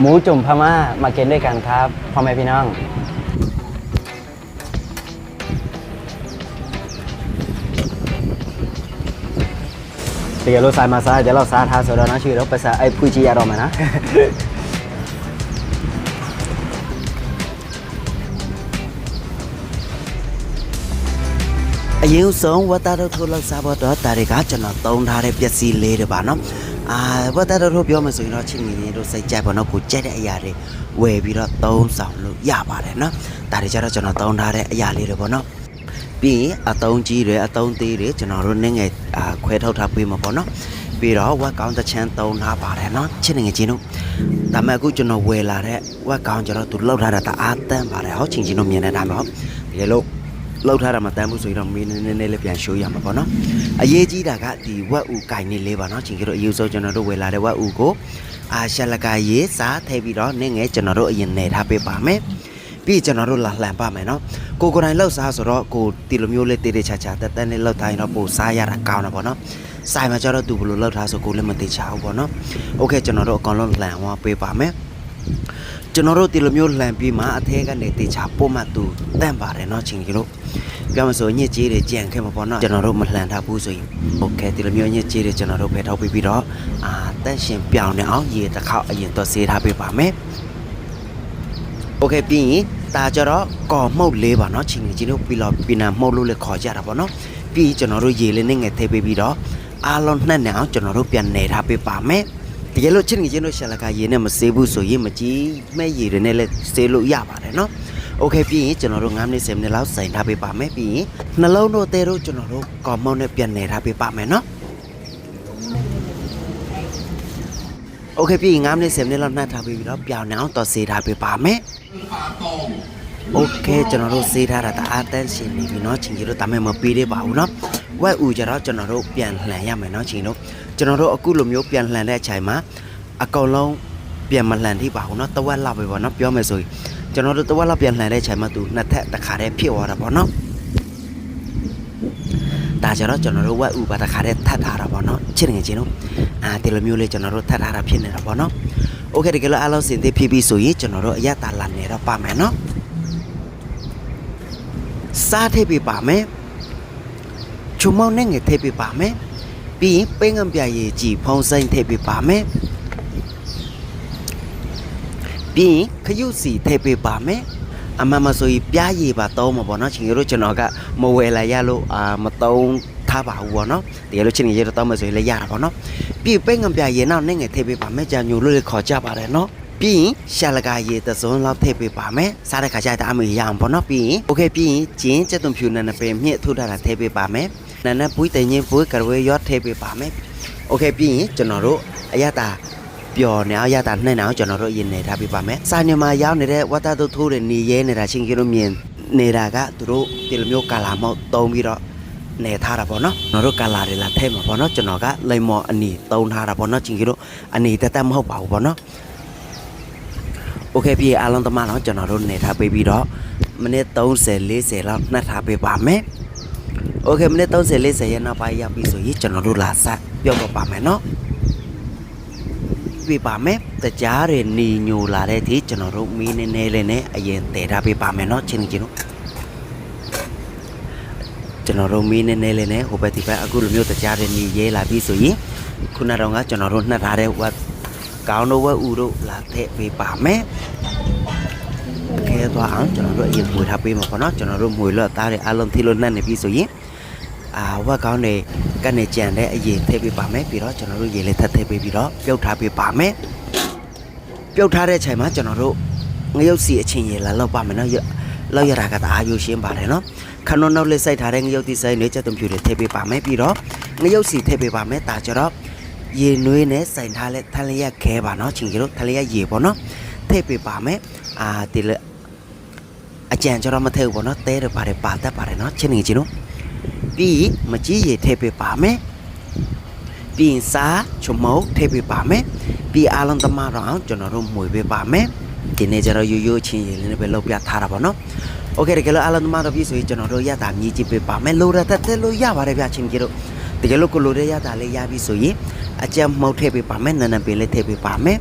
หมูจุ่มพม่ามาเก็นด้วยกันครับพ่อแม่พี่น้อง เดี๋ยวเราสายมาซาเดี๋ยวเราซาทาโซดานะชื่อเราไปซาไอ้พุจิยารอมานะ อายุสองวัตตาเราทุลักษาบอดตาริกาจนต้องทาเรียบยศีเลหรือบ้าน้อ အာဝတ်သားတို့ထိုးပြောမှဆိုရင်တော့ချင်းငင်းတို့စိတ်ကြိုက်ပါနော်ကိုကြိုက်တဲ့အရာတွေဝယ်ပြီးတော့သုံးဆောင်လို့ရပါတယ်နော်ဒါတွေကြတော့ကျွန်တော်သုံးထားတဲ့အရာလေးတွေပေါ့နော်ပြီးရင်အတုံးကြီးတွေအတုံးသေးတွေကျွန်တော်တို့နည်းငယ်အာခွဲထုတ်ထားပေးမှာပေါ့နော်ပြီးတော့ဝက်ကောင်းတစ်ချမ်းသုံးထားပါတယ်နော်ချင်းငယ်ချင်းတို့ဒါမဲ့အခုကျွန်တော်ဝယ်လာတဲ့ဝက်ကောင်းကျွန်တော်သူလောက်ထားတာတအားတန်းပါတယ်ဟောချင်းချင်းတို့မြင်နေတာမျိုးတကယ်လို့ လောက်ထားတာမတန်းဘူးဆိုရင်တော့မင်းနည်းနည်းလေးပြန်ရှိုးရမှာပေါ့နော်အရေးကြီးတာကဒီဝက်ဥကင်နေလေးပါနော်ချင်းကြီးတို့အယူဆုံးကျွန်တော်တို့ဝယ်လာတဲ့ဝက်ဥကိုအာရှလကရေးစားထည့်ပြီးတော့နင်းငယ်ကျွန်တော်တို့အရင်နေထားပေးပါမယ်ပြီးကျွန်တော်တို့လာလှန်ပါမယ်နော်ကိုကိုယ်တိုင်လှုပ်စားဆိုတော့ကိုတီလိုမျိုးလေးတေးတေးချာချာတက်တက်လေးလှုပ်ထားရင်တော့ပိုစားရတာကောင်းတာပေါ့နော်ဆိုင်မှာကျတော့သူဘယ်လိုလှုပ်ထားဆိုကိုလည်းမသိချဘူးပေါ့နော်โอเคကျွန်တော်တို့အကောင်လုံးလှန်ဟောပေးပါမယ် ကျွန်တော်တို့ဒီလိုမျိုးလှန်ပြီးမှအထဲကနေတေချာပို့မှသူတန့်ပါတယ်เนาะချင်းကြီးတို့ပြောမဆိုညစ်ကြေးတွေကြံခဲ့မှာပေါ့เนาะကျွန်တော်တို့မလှန်ထားဘူးဆိုရင်โอเคဒီလိုမျိုးညစ်ကြေးတွေကျွန်တော်တို့ဖယ်ထုတ်ပြီးပြီးတော့အာတန့်ရှင်ပြောင်းနေအောင်ရေတစ်ခေါက်အရင်တော့ဆေးထားပေးပါမယ်โอเคပြီးရင်ဒါကြတော့ကော်မှုတ်လေးပါเนาะချင်းကြီးတို့ပြီးတော့ပြီးနာမှုတ်လို့လည်းခေါ်ကြတာပေါ့เนาะပြီးကျွန်တော်တို့ရေလေးနဲ့ငယ်ထည့်ပေးပြီးတော့အားလုံးနှက်နေအောင်ကျွန်တော်တို့ပြန်နေထားပေးပါမယ် တကယ်လို့ချစ်ငချင်းတို့ရှာလကရေနဲ့မဆေးဘူးဆိုရင်မကြီးမဲ့ရေတွေနဲ့လည်းဆေးလို့ရပါတယ်နော်โอเคပြီးရင်ကျွန်တော်တို့9မိနစ်10မိနစ်လောက်စိုင်ထားပေးပါမယ်ပြီးရင်နှလုံးတို့တဲတို့ကျွန်တော်တို့ကော်မောင်းနဲ့ပြန်နေထားပေးပါမယ်နော်โอเคပြီးရင်9မိနစ်10မိနစ်လောက်နှက်ထားပေးပြီးတော့ပြောင်းနေအောင်တော့ဆေးထားပေးပါမယ် โอเคကျွန်တော်တို့ဆေးထားတာတအားတန်းရှင်နေပြီเนาะချင်းကြီးတို့ဒါမဲ့မပြီးသေးပါဘူးเนาะဝက်ဦးကြတော့ကျွန်တော်တို့ပြန်လှန်ရမယ်เนาะချင်းတို့ ကျွန်တော်တို့အခုလိုမျိုးပြန်လှန်တဲ့အချိန်မှာအကောင်လုံးပြန်မလှန်သေးပါဘူးเนาะတဝက်လောက်ပဲပေါ့เนาะပြောမယ်ဆိုရင်ကျွန်တော်တို့တဝက်လောက်ပြန်လှန်တဲ့အချိန်မှာသူနှစ်ထပ်တစ်ခါတည်းဖြစ်သွားတာပေါ့เนาะဒါကြတော့ကျွန်တော်တို့ဝက်ဥပါတစ်ခါတည်းထပ်ထားတာပေါ့เนาะချစ်ငယ်ချင်းတို့အာဒီလိုမျိုးလေးကျွန်တော်တို့ထပ်ထားတာဖြစ်နေတာပေါ့เนาะโอเคတကယ်လို့အားလုံးစင်သေးဖြစ်ပြီဆိုရင်ကျွန်တော်တို့အရတာလာနေတော့ပါမယ်เนาะ စားထည့်ပေးပါမယ်ချုံမောင်းနဲ့ငယ်ထည့်ပေးပါမယ်ပြီးရင်ပိန်းငံပြရည်ကြည်ဖုံးဆိုင်ထည့်ပေးပါမယ်ပြီးရင်ခရုစီထည့်ပေးပါမယ်အမှန်မဆိုရင်ပြားရည်ပါတောင်းမှာပေါ့နော်ချင်းတို့ကျွန်တော်ကမဝယ်လာရလို့အာမတုံးထားပါဘူးပေါ့နော်တကယ်လို့ချင်းရည်တော့တောင်းမယ်ဆိုရင်လည်းရတာပေါ့နော်ပြီးပိန်းငံပြရည်နောက်နဲ့ငယ်ထည့်ပေးပါမယ်ကြာညိုလို့လည်းခေါ်ကြပါတယ်နော် ပြီးရင်ရှာလကရေတစုံလောက်ထည့်ပေးပါမယ်စားတဲ့ခါကျတော့အမေရအောင်ပေါ့နော်ပြီးရင်โอเคပြီးရင်ကျင်းကျက်သွန်ဖြူနဲ့ပင်မြင့်ထုတ်ထားတာထည့်ပေးပါမယ် နနပွေးတင်ရင်ပွေးကရွေးရော့ထည့်ပေးပါမယ်။ Okay ပြီးရင်ကျွန်တော်တို့အရတာပျော်နေအောင်အရတာနှဲ့နေအောင်ကျွန်တော်တို့အရင်နေထားပေးပါမယ်။စာနေမှာရောက်နေတဲ့ဝတ်သားတို့ထိုးတဲ့နေရဲနေတာချင်းကြီးတို့မြင်နေတာကသူတို့ဒီလိုမျိုးကာလာမောက်တုံးပြီးတော့နေထားတာပေါ့နော်။ကျွန်တော်တို့ကာလာတွေလာထည့်မှာပေါ့နော်ကျွန်တော်ကလိမ္မော်အနီတုံးထားတာပေါ့နော်ချင်းကြီးတို့အနီတက်တက်မဟုတ်ပါဘူးပေါ့နော်။ Okay ပြီးရင်အားလုံးသမားတော့ကျွန်တော်တို့နေထားပေးပြီးတော့မိနစ်30 40လောက်နှက်ထားပေးပါမယ်။ โอเคမိနစ်30 40ရဲ့နောက်ပိုင်းရောက်ပြီဆိုရင်ကျွန်တော်တို့လာဆက်ပြောတော့ပါမယ်เนาะပြပါမယ်တကြားတွေနေညိုလာတဲ့အထိကျွန်တော်တို့မီးနေနေလေးနဲ့အရင်တည်ထားပေးပါမယ်เนาะချင်းချင်းတို့ကျွန်တော်တို့မီးနေနေလေးနဲ့ဟိုဘက်ဒီဘက်အခုလိုမျိုးတကြားတွေနေရဲလာပြီဆိုရင်ခုနတော့ကကျွန်တော်တို့နှက်ထားတဲ့ဝ ကောင်းတို့ဝက်ဦးတို့လာတဲ့ပေးပါမယ်ကဲသွားအောင်ကျွန်တော်တို့အရင်မွေထားပေးမှာပေါ့နော်ကျွန်တော်တို့မွေလွတ်သားတဲ့အလုံးထိလို့နှက်နေပြီဆိုရင်အာဝက်ကောင်းတွေကနေကြံတဲ့အရင်ထည့်ပေးပါမယ်ပြီးတော့ကျွန်တော်တို့ရေလေးထပ်ထည့်ပေးပြီးတော့ပြုတ်ထားပေးပါမယ်ပြုတ်ထားတဲ့အချိန်မှာကျွန်တော်တို့ငရုတ်စီအချင်းရေလာလောက်ပါမယ်နော်လောက်ရတာကတအားယူရှင်းပါတယ်နော်ခဏနောက်လေးစိုက်ထားတဲ့ငရုတ်တိဆိုင်တွေချက်သွန်ပြူတွေထည့်ပေးပါမယ်ပြီးတော့ငရုတ်စီထည့်ပေးပါမယ်ဒါကြတော့ ရေနွေးနဲ့စိုင်ထားတဲ့ထလျက်ခဲပါနော်ချင်းကြီးတို့ထလျက်ရေပေါ့နော်ထည့်ပေးပါမယ်အာဒီလေအကြံကြတော့မထည့်ဘူးပေါ့နော်တဲတယ်ပါတယ်ပါတတ်ပါတယ်နော်ချင်းနေချင်းတို့ ပြီးမကြီးရည်ထည့်ပေးပါမယ်ပြီးရင်စားချုံမုတ်ထည့်ပေးပါမယ်ပြီးအားလုံးသမားတော့အောင်ကျွန်တော်တို့မှွေပေးပါမယ်ဒီနေ့ကျတော့ရိုးရိုးချင်းရည်လေးနဲ့ပဲလုပ်ပြထားတာပေါ့နော်โอเคတကယ်လို့အားလုံးသမားတော့ပြီဆိုရင်ကျွန်တော်တို့ရတာမြည်ကြည့်ပေးပါမယ်လိုရတဲ့တက်လို့ရပါတယ်ဗျချင်းကြီးတို့တကယ်လို့ကိုလိုတဲ့ရတာလေးရပြီဆိုရင် အကြမ်းမှုတ်ထည့်ပေးပါမယ်နန်းနန်းပင်လေးထည့်ပေးပါမယ်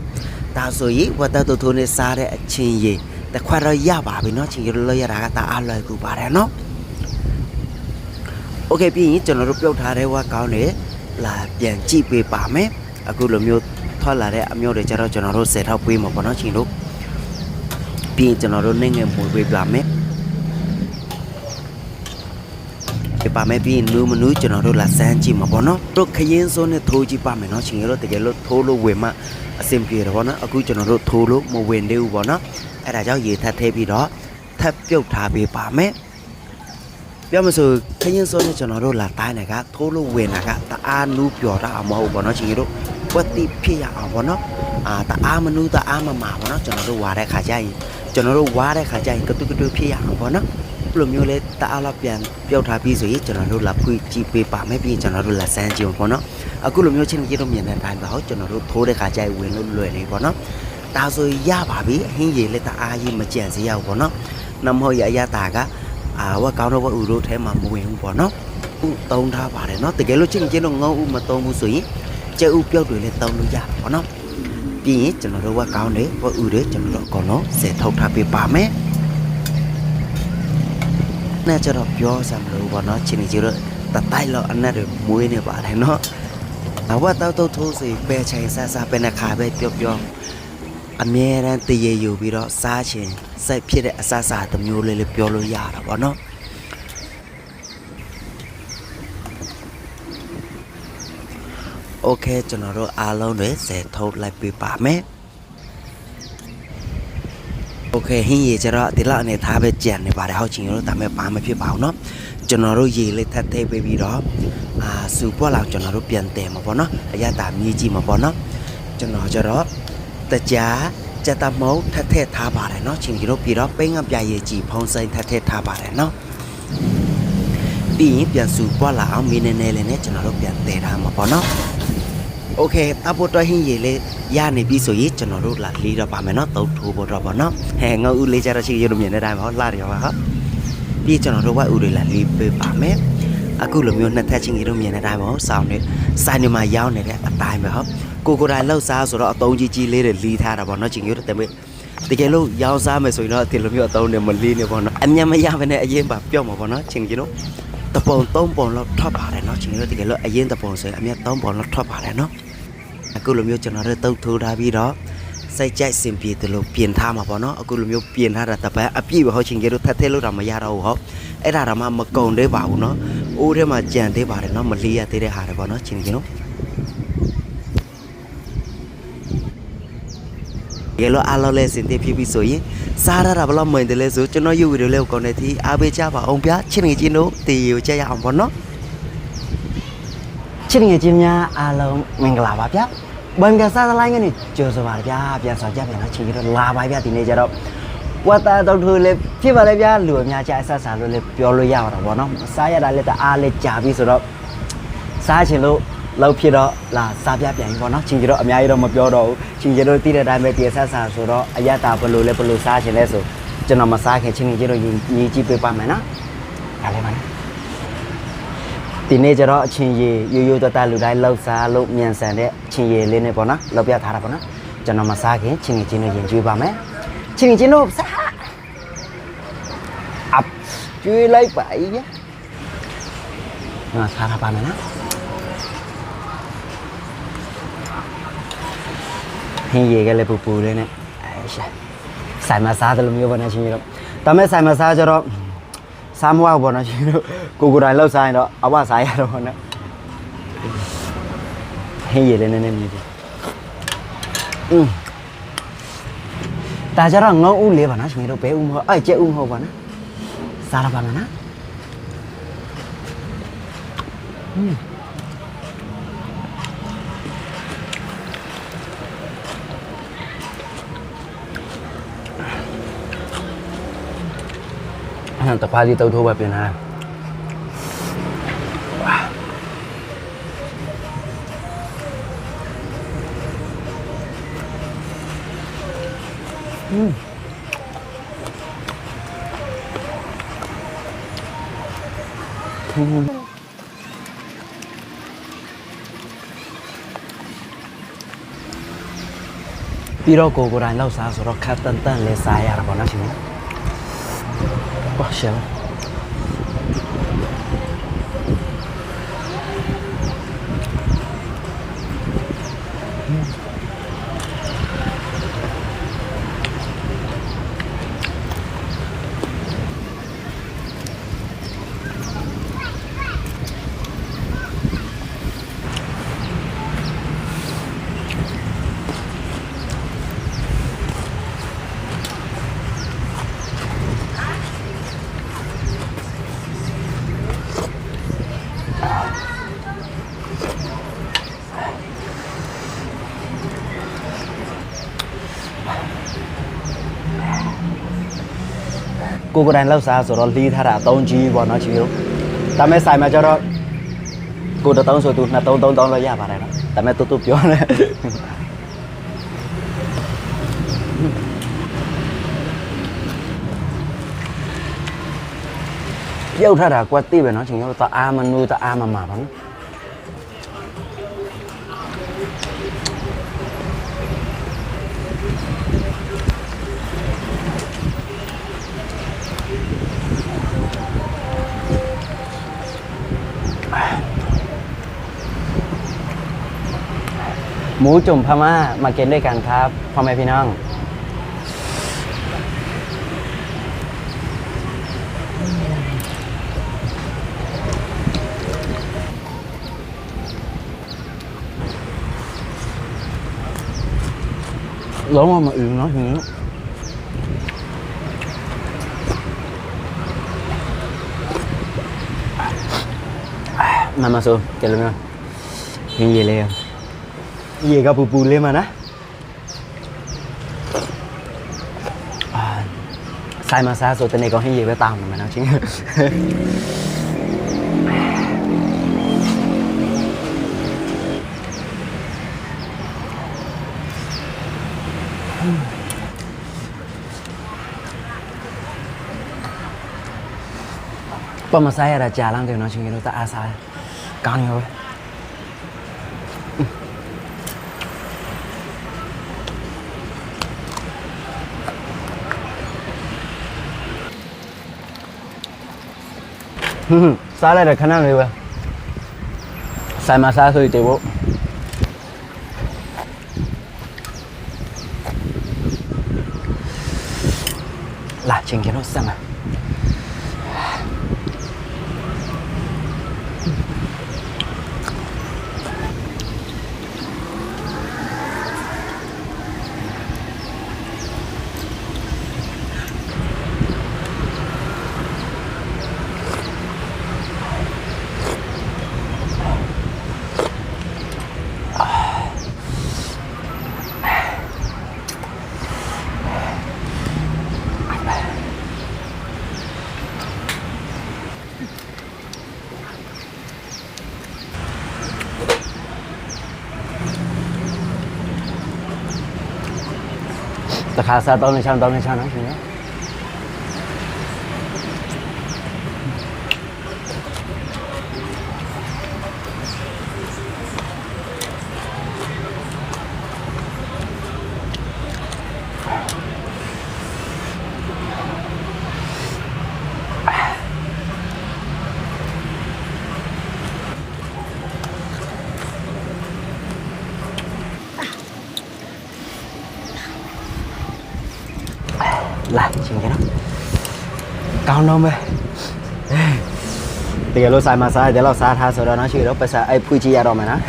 ဒါဆိုရင်ဝတ်တတို့ထိုးနဲ့စားတဲ့အချင်းရေတခွက်တော့ရပါပြီเนาะချင်းရလို့ရတာကဒါအားလွယ်ကူပါတယ်เนาะโอเคပြီးရင်ကျွန်တော်တို့ပြုတ်ထားတဲ့ဝက်ကောင်းတွေလာပြန်ကြည့်ပေးပါမယ်အခုလိုမျိုးထွက်လာတဲ့အမျိုးတွေကျတော့ကျွန်တော်တို့ဆယ်ထောက်ပေးမှာပေါ့เนาะချင်းတို့ပြီးရင်ကျွန်တော်တို့နေငယ်မွေပေးပါမယ် ပြပါမယ်ပြီးရင်နူးမနူးကျွန်တော်တို့လာစမ်းကြည့်မှာပေါ့နော်တို့ခရင်စိုးနဲ့ထိုးကြည့်ပါမယ်နော်ရှင်ရတော့တကယ်လို့ထိုးလို့ဝင်မှအဆင်ပြေတယ်ပေါ့နော်အခုကျွန်တော်တို့ထိုးလို့မဝင်သေးဘူးပေါ့နော်အဲ့ဒါကြောင့်ရေထပ်ထည့်ပြီးတော့ထပ်ပြုတ်ထားပေးပါမယ်ပြောမဆိုခရင်စိုးနဲ့ကျွန်တော်တို့လာတိုင်းတယ်ကထိုးလို့ဝင်တာကတအားနူးပျော်တာမဟုတ်ဘူးပေါ့နော်ရှင်ရတို့ဝက်တိဖြစ်ရအောင်ပေါ့နော်အာတအားမနူးတအားမမာပေါ့နော်ကျွန်တော်တို့ဝါတဲ့ခါကျရင်ကျွန်တော်တို့ဝါတဲ့ခါကျရင်ကတုကတုဖြစ်ရအောင်ပေါ့နော် ဘလိုမျိုးလဲတအားလောက်ပြန်ပြုတ်ထားပြီးဆိုရင်ကျွန်တော်တို့လာဖွင့်ကြည့်ပေးပါမယ်ပြီးရင်ကျွန်တော်တို့လာစမ်းကြည့်အောင်ပေါ့နော်အခုလိုမျိုးချင်းကြီးတို့မြင်တဲ့အတိုင်းပါဟောကျွန်တော်တို့ထိုးတဲ့ခါကျရင်ဝင်လို့လွယ်နေပေါ့နော်ဒါဆိုရပါပြီအဟင်းရည်လက်တအားကြီးမကြံစေရဘူးပေါ့နော်နမဟုတ်ရအရတာကအာဝက်ကောင်းတော့ဝက်ဥတို့ထဲမှာမဝင်ဘူးပေါ့နော်ဥတုံးထားပါတယ်နော်တကယ်လို့ချင်းကြီးတို့ငုံဥမတုံးဘူးဆိုရင်ကျဲဥပြုတ်တွေလည်းတုံးလို့ရပါပေါ့နော်ပြီးရင်ကျွန်တော်တို့ဝက်ကောင်းတွေဝက်ဥတွေကျွန်တော်တို့အကုန်လုံးစင်ထုတ်ထားပေးပါမယ် နဲ့ကျတော့ပြောစမ်းမလို့ပေါ့နော်ချင်းကြီးတို့တတိုက်လောက်အနက်တွေမွေးနေပါတယ်နော်အဝတ်တောက်တုတ်ထိုးစီပဲချိန်ဆဆပဲနှခါပဲပြောပြောအမြဲတမ်းတရေယူပြီးတော့စားချင်စိတ်ဖြစ်တဲ့အဆအစာတစ်မျိုးလေးလေးပြောလို့ရတာပေါ့နော်โอเคကျွန်တော်တို့အားလုံးတွေစဲထုတ်လိုက်ပြပါမယ် โอเคဟင်းရေကျတော့ဒီလောက်အနေထားပဲကြံနေပါတယ်ဟောက်ချင်ရတော့ဒါမဲ့ဘာမှဖြစ်ပါဘူးเนาะကျွန်တော်တို့ရေလေးထပ်ထည့်ပေးပြီးတော့အာစူပွက်လောက်ကျွန်တော်တို့ပြန်တယ်မှာပေါ့နော်အရတာမြည်ကြည့်မှာပေါ့နော်ကျွန်တော်ကျတော့တကြားကြက်တမုံထပ်ထည့်ထားပါတယ်เนาะချင်ကြီးတို့ပြီးတော့ပိန်းကပြရေကြည့်ဖုံးစိန်ထပ်ထည့်ထားပါတယ်เนาะပြီးရင်ပြန်စူပွက်လာအောင်မင်းနေနေလေးနဲ့ကျွန်တော်တို့ပြန်တည်ထားမှာပေါ့နော် โอเคအပေါ်တော့ဟင်းရည်လေးရနေပြီဆိုရင်ကျွန်တော်တို့လာလေးတော့ပါမယ်နော်တုတ်ထိုးဖို့တော့ပါနော်ဟဲငါဦးလေးကြတော့ရှိရလို့မြင်တဲ့အတိုင်းပါဟောလာတယ်ပါဟာပြီးကျွန်တော်တို့ဝက်ဦးတွေလာလေးပေးပါမယ်အခုလိုမျိုးနှစ်ထပ်ချင်းကြီးတို့မြင်တဲ့အတိုင်းပါဟောစောင်းနေစိုင်းနေမှာရောင်းနေတဲ့အတိုင်းပဲဟောကိုကိုတိုင်လောက်စားဆိုတော့အတုံးကြီးကြီးလေးတွေလီးထားတာပေါ့နော်ချင်းကြီးတို့တမင်တကယ်လို့ရောင်းစားမယ်ဆိုရင်တော့ဒီလိုမျိုးအတုံးတွေမလီးနေပေါ့နော်အမြတ်မရဘဲနဲ့အရင်ပါပြော့မှာပေါ့နော်ချင်းကြီးတို့တပုံသုံးပုံလောက်ထွက်ပါတယ်နော်ချင်းကြီးတို့တကယ်လို့အရင်တပုံဆိုရင်အမြတ်သုံးပုံလောက်ထွက်ပါတယ်နော် အခုလိုမျိုးကျွန်တော်တို့တုတ်ထိုးထားပြီးတော့စိတ်ကြိုက်စင်ပြေတယ်လို့ပြင်ထားမှာပေါ့နော်အခုလိုမျိုးပြင်ထားတာတပတ်အပြည့်ပဲဟုတ်ချင်ကြလို့ထပ်ထည့်လို့တော့မရတော့ဘူးဟောအဲ့ဒါတော့မှမကုံသေးပါဘူးနော်အိုးထဲမှာကြံသေးပါတယ်နော်မလေးရသေးတဲ့ဟာတွေပေါ့နော်ချင်ကြလို့ရေလောအားလုံးလဲစင်သေးဖြစ်ပြီးဆိုရင်စားရတာဘလို့မင်းတယ်လဲဆိုကျွန်တော်ယူဗီဒီယိုလေးကိုကောင်းတဲ့ဒီအားပေးကြပါအောင်ဗျာချင်နေချင်းတို့တေကိုကြက်ရအောင်ပေါ့နော်ချစ်ငယ်ချင်းများအားလုံးမင်္ဂလာပါဗျာ ဘန်ကစားသလိုင်းကနေကြိုဆိုပါဗျာပြန်ဆောင်ကြပြန်တော့ချင်ရတော့လာပါဗျာဒီနေ့ကျတော့ဝတ်တာတော့ထူလေဖြစ်ပါလေဗျာလူအများကြီးအဆက်စားလို့လေပြောလို့ရတော့ဗောနော်စားရတာလည်းတအားလေးကြာပြီဆိုတော့စားချင်လို့လောက်ဖြစ်တော့လာစားပြပြန်ပြီဗောနော်ချင်ကြတော့အများကြီးတော့မပြောတော့ဘူးချင်ကြတော့တိတဲ့အတိုင်းပဲဒီအဆက်စားဆိုတော့အရတာဘလို့လဲဘလို့စားချင်လဲဆိုကျွန်တော်မစားခင်ချင်ကြတော့ညီကြည့်ပေးပါမယ်နော်ဒါလေးပါနော် ဒီနေ့ကျတော့အချင်းရေရိုးရိုးတတလူတိုင်းလှောက်စားလို့မြန်ဆန်တဲ့အချင်းရေလေးနဲ့ပေါ့နော်လောက်ပြထားတာပေါ့နော်ကျွန်တော်မစားခင်ချင်းငယ်ချင်းတို့ရင်ကျွေးပါမယ်ချင်းငယ်ချင်းတို့စားအပ်ကျွေးလိုက်ပါအေးရငါစားရပါမယ်နော်ဟင်းရေကလည်းပူပူလေးနဲ့အဲရှာဆိုင်မစားတယ်လို့မျိုးပါနဲ့ချင်းရေတို့ဒါမဲ့ဆိုင်မစားကြတော့ စားမွားဘူးပေါ့နော်ရှင်တို့ကိုကိုတိုင်လောက်စားရင်တော့အဝစားရတော့ပေါ့နော်ဟင်းရည်လည်းနည်းနည်းမြည်တယ်အင်းဒါကြတော့ငုံဦးလေးပါနော်ရှင်တို့ဘဲဦးမဟုတ်အဲ့ကျဲဦးမဟုတ်ပါနော်စားရပါမယ်နော်อืม Yang tepali tahu dua bapin ha. Hmm. Hmm. ピロコをご覧のさそのカタンタンレサイアラボナシネ。 တန် ကိုကိုယ်တိုင်လောက်စားဆိုတော့လီးထားတာအသုံးကြီးပေါ့နော်ချီတို့ဒါမဲ့ဆိုင်မှာကျတော့ကိုတစ်သုံးဆိုသူနှစ်သုံးသုံးသုံးလို့ရပါတယ်နော်ဒါမဲ့တူတူပြောနေပြုတ်ထတာကွက်သိပဲနော်ချင်းတို့တအားမနူးတအားမမာပါနော် หมูจุ่มพม่ามากินด้วยกันครับพ่อแม่พี่น้อง lớn quá mà ừ nói งี้มามาสูเจริญมั้ยยิงเยเลยอ่ နော်အာဆိုင်မစားဆိုတနေ့ကောင်းဟင်းရေပဲတောင်းမှာနော်ချင်းပမစားရတာကြာလန်းတယ်နော်ချင်းတို့တအားစားကောင်းရောပဲ ဟွန်းဟွန်းစားလိုက်တယ်ခဏလေးပဲဆိုင်မှာစားဆိုရင်တေဖို့လာချင်းကလို့စမ်းမ တခါစားတောင်းနေချမ်းတောင်းနေချမ်းနော်ရှင်နော် လာချင်းကနော်ကောင်းတော့မယ်တကယ်လို့ဆိုင်မှာစားတယ်လို့စားထားဆိုတော့နော်ရှိတော့ပတ်စအဲ့ဖွေးကြည့်ရတော့မယ်နော်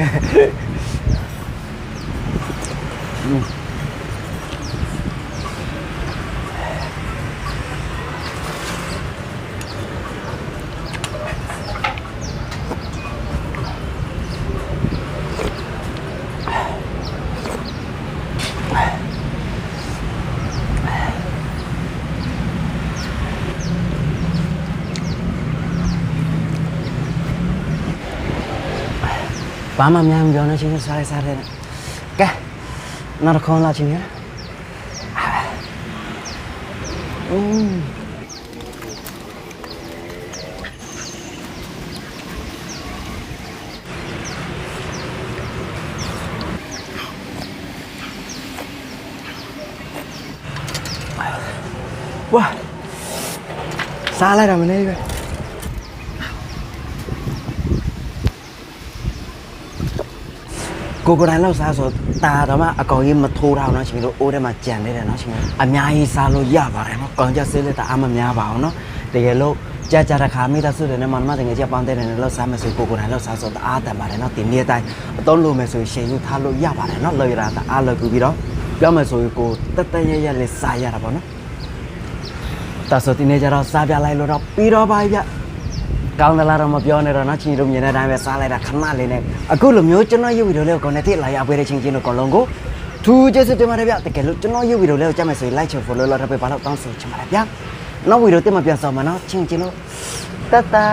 ဘာမှများမပြောနဲ့ချင်းစားလိုက်စားတယ်ကဲနောက်တစ်ခေါက်လာချင်းရอืมဝါစားလိုက်တာမနေပဲ ကိုကိုယ်တိုင်လောက်စားဆိုတာတော့မှအကောင်ကြီးမထိုးတော့နော်ရှင်တို့အိုးထဲမှာကြံနေတယ်နော်ရှင်အများကြီးစားလို့ရပါတယ်နော်ကောင်ကြဆေးလက်တာအမများပါအောင်နော်တကယ်လို့ကြာကြာတစ်ခါမိသားစုတွေနဲ့မမတကယ်ကြပေါင်းတဲ့တယ်နဲ့လောက်စားမယ်ဆိုကိုကိုယ်တိုင်လောက်စားဆိုတအားတန်ပါတယ်နော်ဒီနေ့တိုင်းအသုံးလို့မယ်ဆိုရှင်ယူထားလို့ရပါတယ်နော်လော်ရတာတအားလောက်ပြီးတော့ပြောမယ်ဆိုရင်ကိုတက်တက်ရရလေးစားရတာပေါ့နော်ဒါဆိုဒီနေ့ကျတော့စားပြလိုက်လို့တော့ပြီးတော့ပါပြီဗျ ကောင်းသလားတော့မပြောနဲ့တော့နော်ချင်းတို့မြင်တဲ့အတိုင်းပဲစားလိုက်တာခဏလေးနဲ့အခုလိုမျိုးကျွန်တော်ရုပ်ဗီဒီယိုလေးကို connect လာရပေးတဲ့ချင်းချင်းတို့အကုန်လုံးကိုထူးကျေးဇူးတင်ပါတယ်ဗျတကယ်လို့ကျွန်တော်ရုပ်ဗီဒီယိုလေးကိုကြည့်မယ်ဆိုရင် like ချ follow လုပ်ထားပေးပါတော့တောင်းဆိုချင်ပါတယ်ဗျနောက်ဗီဒီယိုတင်မှာပြန်ဆောင်မှာနော်ချင်းချင်းတို့တတ်တာ